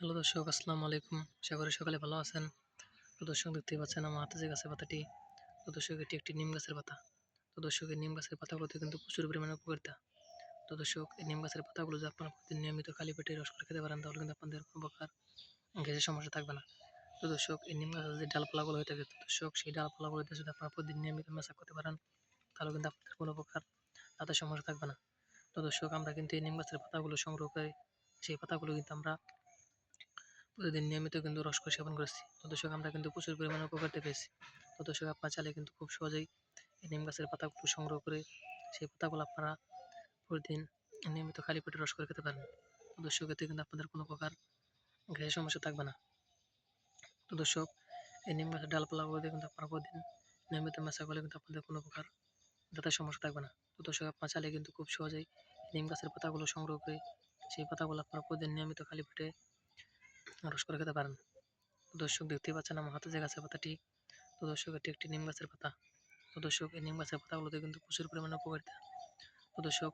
Hello দর্শক, আসসালামু আলাইকুম। করি সকালে ভালো আছেন। তো দর্শক দেখতে পাচ্ছেন আমার হাতে যে গাছের পাতাটি, তো দর্শক, এটি একটি নিম গাছের পাতা। তো দর্শক, এই নিম গাছের পাতাগুলোতে কিন্তু প্রচুর পরিমাণে উপকারিতা। তো দর্শক, এই নিম গাছের পাতাগুলো যদি আপনারা প্রতিদিন নিয়মিত খালি পেটে রস করে খেতে পারেন, তাহলে কিন্তু আপনাদের কোনো প্রকার গ্যাসের সমস্যা থাকবে না। তো দর্শক, এই নিম গাছের যে ডালপালাগুলো হয়ে থাকে দর্শক, সেই ডালপালাগুলোতে যদি আপনারা প্রতিদিন নিয়মিত মেশা করতে পারেন, তাহলে কিন্তু আপনাদের কোনো প্রকার তাতে সমস্যা থাকবে না। তো দর্শক, আমরা কিন্তু এই নিম গাছের পাতাগুলো সংগ্রহ করে, সেই পাতাগুলো কিন্তু আমরা প্রতিদিন নিয়মিত কিন্তু রস করে সেবন করেছি। তো দর্শক, আমরা কিন্তু প্রচুর পরিমাণে উপকারিতা পেয়েছি। তো দর্শক, আপনার চাইলে কিন্তু খুব সহজেই এই নিম গাছের পাতাগুলো সংগ্রহ করে সেই পাতাগুলো আপনারা প্রতিদিন নিয়মিত খালি পেটে রস করে খেতে পারেন। তো দর্শক, এতে কিন্তু আপনাদের কোনো প্রকার গ্যাসের সমস্যা থাকবে না। তো দর্শক, এই নিম গাছের ডালপালাগুলোতে কিন্তু আপনারা প্রতিদিন নিয়মিত মেশা করলে কিন্তু আপনাদের কোনো প্রকার দাঁতের সমস্যা থাকবে না। তো দর্শক, আপনার চাইলে কিন্তু খুব সহজেই নিম গাছের পাতাগুলো সংগ্রহ করে সেই পাতাগুলো আপনারা প্রতিদিন নিয়মিত খালি পেটে রস করে খেতে পারেন। দর্শক দেখতেই পাচ্ছেন আমার হাতে যে গাছের পাতাটি, তো দর্শক এটি একটি নিম গাছের পাতা। তো দর্শক এই নিম গাছের পাতাগুলোতে কিন্তু প্রচুর পরিমাণে উপকারিতা। তো দর্শক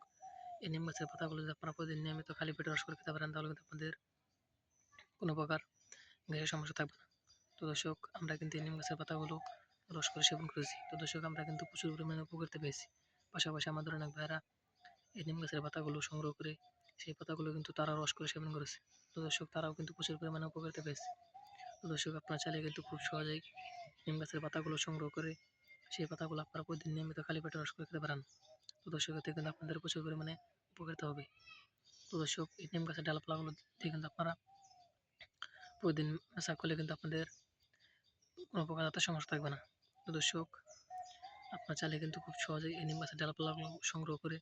এই নিম গাছের পাতাগুলো যদি আপনারা প্রতিদিন নিয়মিত খালি পেটে রস করে খেতে পারেন, তাহলে কিন্তু আপনাদের কোনো প্রকার গ্যাসের সমস্যা থাকবে না। তো দর্শক আমরা কিন্তু এই নিম গাছের পাতাগুলো রস করে সেবন করেছি। তো দর্শক আমরা কিন্তু প্রচুর পরিমাণে উপকারিতা পেয়েছি। পাশাপাশি আমাদের অনেক ভাইয়েরা এই নিম গাছের পাতাগুলো সংগ্রহ করে সেই পাতাগুলো কিন্তু তারা রস করে সেবন করেছে। তো দর্শক, তারাও কিন্তু প্রচুর পরিমাণে উপকারিতা পেয়েছে তো দর্শক, আপনারা চাইলে কিন্তু খুব সহজেই নিম গাছের পাতাগুলো সংগ্রহ করে সেই পাতাগুলো আপনারা প্রতিদিন নিয়মিত খালি পেটে রস করে খেতে পারেন। তো দর্শক, এতে কিন্তু আপনাদের প্রচুর পরিমাণে উপকারিতা হবে। তো দর্শক, এই নিম গাছের ডালপালাগুলো দিয়ে কিন্তু আপনারা প্রতিদিন মেশা করলে কিন্তু আপনাদের কোনো প্রকার সমস্যা থাকবে না। তো দর্শক, আপনার চাইলে কিন্তু খুব সহজেই এই নিম গাছের ডালপালাগুলো সংগ্রহ করে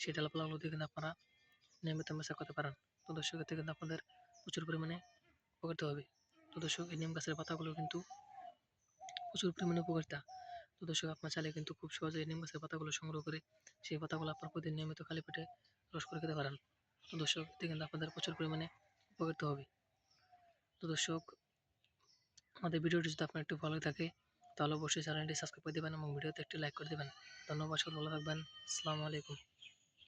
সেই ডালপালাগুলো দিয়ে কিন্তু আপনারা নিয়মিত মেশা করতে পারেন। তো দর্শক, এতে কিন্তু আপনাদের প্রচুর পরিমাণে উপকৃত হবে। তো দর্শক, এই নিম গাছের পাতাগুলো কিন্তু প্রচুর পরিমাণে উপকারিতা। তো দর্শক, আপনার চাইলে কিন্তু খুব সহজে এই নিম গাছের পাতাগুলো সংগ্রহ করে সেই পাতাগুলো আপনার প্রতিদিন নিয়মিত খালি পেটে রস করে খেতে পারেন। তো দর্শক, এতে কিন্তু আপনাদের প্রচুর পরিমাণে উপকৃত হবে। তো দর্শক, আমাদের ভিডিওটি যদি আপনার একটু ভালো থাকে, তাহলে অবশ্যই চ্যানেলটি সাবস্ক্রাইব করে দেবেন এবং ভিডিওতে একটি লাইক করে দেবেন। ধন্যবাদ, সকল ভালো থাকবেন। আসসালামু আলাইকুম।